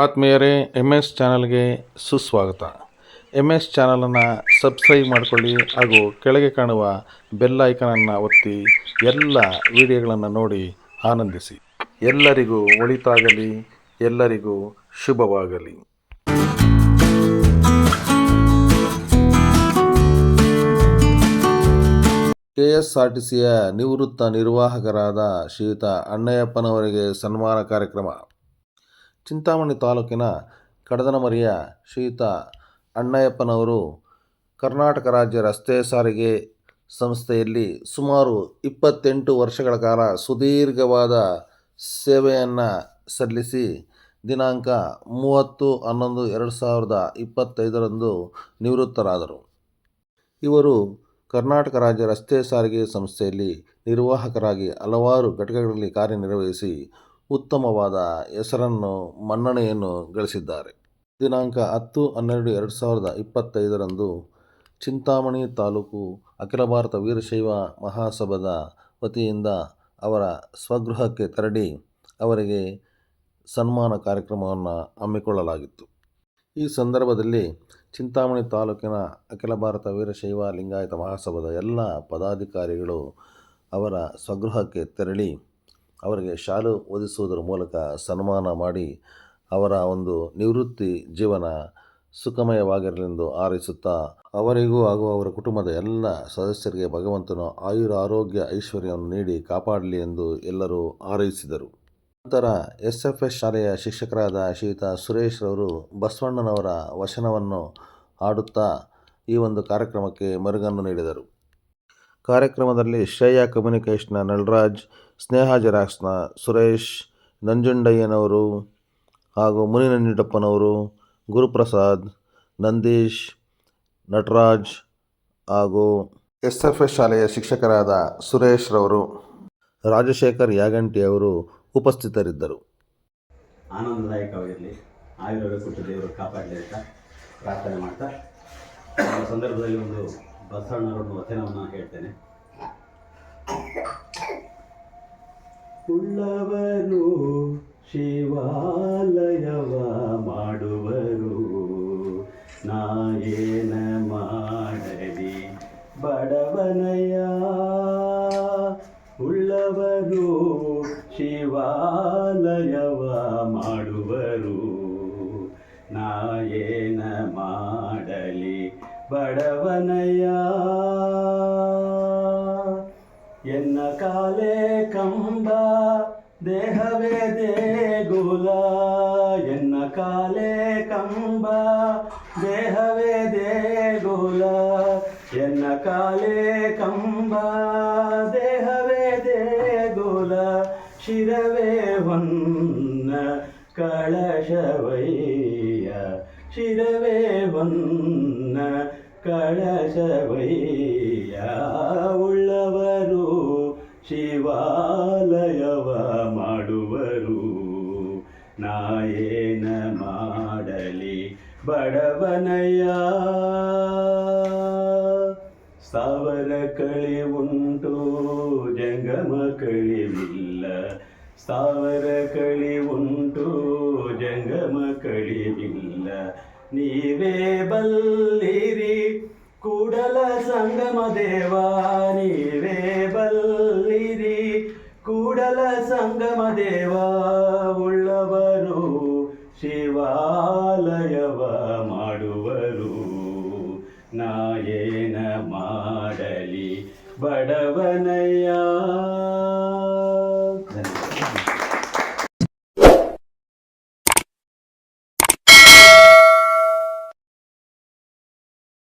ಆತ್ಮೀಯರೇ M S ಚಾನಲ್ಗೆ ಸುಸ್ವಾಗತ. ಎಂ ಎಸ್ ಚಾನಲನ್ನು ಸಬ್ಸ್ಕ್ರೈಬ್ ಮಾಡಿಕೊಳ್ಳಿ ಹಾಗೂ ಕೆಳಗೆ ಕಾಣುವ ಬೆಲ್ ಐಕನನ್ನು ಒತ್ತಿ ಎಲ್ಲ ವಿಡಿಯೋಗಳನ್ನು ನೋಡಿ ಆನಂದಿಸಿ. ಎಲ್ಲರಿಗೂ ಒಳಿತಾಗಲಿ, ಎಲ್ಲರಿಗೂ ಶುಭವಾಗಲಿ. ಕೆ ಎಸ್ ಆರ್ ಟಿ ಸಿಯ ನಿವೃತ್ತ ನಿರ್ವಾಹಕರಾದ ಶ್ರೀಯುತ ಅಣ್ಣಯ್ಯಪ್ಪನವರಿಗೆ ಸನ್ಮಾನ ಕಾರ್ಯಕ್ರಮ. ಚಿಂತಾಮಣಿ ತಾಲೂಕಿನ ಕಡದನಮರಿಯ ಶ್ರೀಯುತ ಅಣ್ಣಯ್ಯಪ್ಪನವರು ಕರ್ನಾಟಕ ರಾಜ್ಯ ರಸ್ತೆ ಸಾರಿಗೆ ಸಂಸ್ಥೆಯಲ್ಲಿ ಸುಮಾರು ಇಪ್ಪತ್ತೆಂಟು ವರ್ಷಗಳ ಕಾಲ ಸುದೀರ್ಘವಾದ ಸೇವೆಯನ್ನು ಸಲ್ಲಿಸಿ ದಿನಾಂಕ ಮೂವತ್ತು ಹನ್ನೊಂದು ಎರಡು ಸಾವಿರದ ಇಪ್ಪತ್ತೈದರಂದು ನಿವೃತ್ತರಾದರು. ಇವರು ಕರ್ನಾಟಕ ರಾಜ್ಯ ರಸ್ತೆ ಸಾರಿಗೆ ಸಂಸ್ಥೆಯಲ್ಲಿ ನಿರ್ವಾಹಕರಾಗಿ ಹಲವಾರು ಘಟಕಗಳಲ್ಲಿ ಕಾರ್ಯನಿರ್ವಹಿಸಿ ಉತ್ತಮವಾದ ಹೆಸರನ್ನು ಮನ್ನಣೆಯನ್ನು ಗಳಿಸಿದ್ದಾರೆ. ದಿನಾಂಕ ಹತ್ತು ಹನ್ನೆರಡು ಎರಡು ಸಾವಿರದ ಇಪ್ಪತ್ತೈದರಂದು ಚಿಂತಾಮಣಿ ತಾಲೂಕು ಅಖಿಲ ಭಾರತ ವೀರಶೈವ ಮಹಾಸಭಾದ ವತಿಯಿಂದ ಅವರ ಸ್ವಗೃಹಕ್ಕೆ ತೆರಳಿ ಅವರಿಗೆ ಸನ್ಮಾನ ಕಾರ್ಯಕ್ರಮವನ್ನು ಹಮ್ಮಿಕೊಳ್ಳಲಾಗಿತ್ತು. ಈ ಸಂದರ್ಭದಲ್ಲಿ ಚಿಂತಾಮಣಿ ತಾಲೂಕಿನ ಅಖಿಲ ಭಾರತ ವೀರಶೈವ ಲಿಂಗಾಯತ ಮಹಾಸಭಾದ ಎಲ್ಲ ಪದಾಧಿಕಾರಿಗಳು ಅವರ ಸ್ವಗೃಹಕ್ಕೆ ತೆರಳಿ ಅವರಿಗೆ ಶಾಲು ಓದಿಸುವುದರ ಮೂಲಕ ಸನ್ಮಾನ ಮಾಡಿ ಅವರ ಒಂದು ನಿವೃತ್ತಿ ಜೀವನ ಸುಖಮಯವಾಗಿರಲೆಂದು ಹಾರೈಸುತ್ತಾ, ಅವರಿಗೂ ಹಾಗೂ ಅವರ ಕುಟುಂಬದ ಎಲ್ಲ ಸದಸ್ಯರಿಗೆ ಭಗವಂತನು ಆಯುರ ಆರೋಗ್ಯ ಐಶ್ವರ್ಯವನ್ನು ನೀಡಿ ಕಾಪಾಡಲಿ ಎಂದು ಎಲ್ಲರೂ ಆರೈಸಿದರು ನಂತರ ಎಸ್ ಎಫ್ ಎಸ್ ಶಾಲೆಯ ಶಿಕ್ಷಕರಾದ ಶ್ರೀಯುತ ಸುರೇಶ್ ರವರು ಬಸವಣ್ಣನವರ ವಚನವನ್ನು ಹಾಡುತ್ತಾ ಈ ಒಂದು ಕಾರ್ಯಕ್ರಮಕ್ಕೆ ಮರುಗನ್ನು ನೀಡಿದರು. ಕಾರ್ಯಕ್ರಮದಲ್ಲಿ ಶ್ರೇಯಾ ಕಮ್ಯುನಿಕೇಷನ್ನ ನಳರಾಜ್ ಸ್ನೇಹ ಜೆರಾಕ್ಸ್ನ ಸುರೇಶ್, ನಂಜುಂಡಯ್ಯನವರು ಹಾಗೂ ಮುನಿನಂಜುಂಡಪ್ಪನವರು ಗುರುಪ್ರಸಾದ್, ನಂದೀಶ್, ನಟರಾಜ್ ಹಾಗೂ ಎಸ್ ಎಫ್ ಎಸ್ ಶಾಲೆಯ ಶಿಕ್ಷಕರಾದ ಸುರೇಶ್ರವರು ರಾಜಶೇಖರ್ ಯಾಗಂಟಿ ಅವರು ಉಪಸ್ಥಿತರಿದ್ದರು. ಆನಂದದಾಯಕವಾಗಿರಲಿ ಆಯುರ್ವೇದ ಕೊಟ್ಟು ದೇವರು ಕಾಪಾಡಲಿ ಅಂತ ಪ್ರಾರ್ಥನೆ ಮಾಡ್ತಾ ಸಂದರ್ಭದಲ್ಲಿ ಒಂದು ಬಸವಣ್ಣನವರ ಒಂದು ವಚನವನ್ನು ಹೇಳ್ತೇನೆ. ಉಳ್ಳವರು ಶಿವಾಲಯವ ಮಾಡುವರು. ನಾಯೇನ ಮಾಡಲಿ ಬಡವನಯ್ಯ. ಉಳ್ಳವರು ಶಿವಾಲಯವ ಮಾಡುವರು. ನಾಯೇನ ಮಾಡಲಿ ಬಡವನಯ್ಯ. ಎನ್ನ ಕಾಲೇ ಕಂಬ, ದೇಹವೇ ದೇಗುಲ. ಎನ್ನ ಕಾಲೇ ಕಂಬ, ದೇಹವೇ ದೇಗುಲ. ಎನ್ನ ಕಾಲೇ ಕಂಬ, ದೇಹವೇ ದೇಗುಲ. ಶಿರವೇ ಹೊನ್ನ ಕಳಶವಯ್ಯ. ಶಿರವೇ ಹೊನ್ನ ಕಳಶವಯ್ಯ ಉಳ್ಳವರು ಶಿವಾಲಯವ ಮಾಡುವರು. ನಾಯೇನ ಮಾಡಲಿ ಬಡವನಯ್ಯ? ಸ್ಥಾವರ ಕಳಿ ಉಂಟು ಜಂಗಮ ಕಳಿವಿಲ್ಲ ಸ್ಥಾವರ ಕಳಿ ನೀವೇ ಬಲ್ಲಿರಿ. ಕೂಡಲ ಸಂಗಮ ದೇವ, ನೀವೇ ಬಲ್ಲಿರಿ. ಕೂಡಲ ಸಂಗಮ ದೇವ, ಉಳ್ಳವರು ಶಿವಾಲಯವ ಮಾಡುವರು. ನಾಯೇನ ಮಾಡಲಿ ಬಡವನಯ್ಯ.